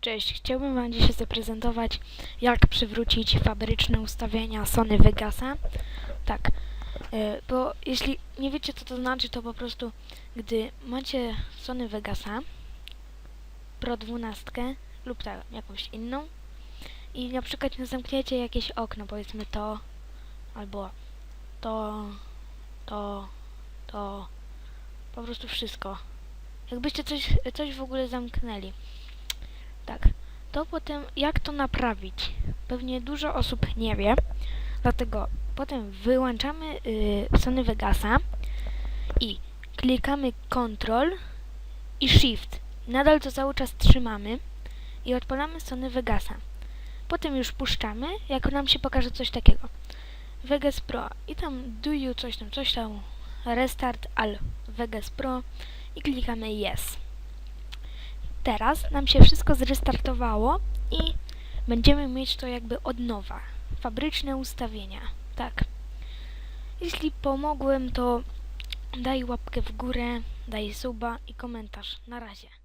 Cześć, chciałbym Wam dzisiaj zaprezentować, jak przywrócić fabryczne ustawienia Sony Vegasa. Tak, e, bo jeśli nie wiecie co to znaczy, to po prostu, gdy macie Sony Vegasa Pro 12 lub tak, jakąś inną i na przykład nie zamkniecie jakieś okno, powiedzmy to, albo to, to, to, po prostu wszystko. Jakbyście coś, coś w ogóle zamknęli. Tak. To potem jak to naprawić? Pewnie dużo osób nie wie. Dlatego potem wyłączamy y, Sony Vegasa i klikamy Ctrl i Shift. Nadal to cały czas trzymamy i odpalamy Sony Vegasa. Potem już puszczamy, jak nam się pokaże coś takiego. Vegas Pro i tam do you coś tam, coś tam restart al Vegas Pro i klikamy yes. Teraz nam się wszystko zrestartowało i będziemy mieć to jakby od nowa. Fabryczne ustawienia. Tak. Jeśli pomogłem, to daj łapkę w górę, daj suba i komentarz. Na razie.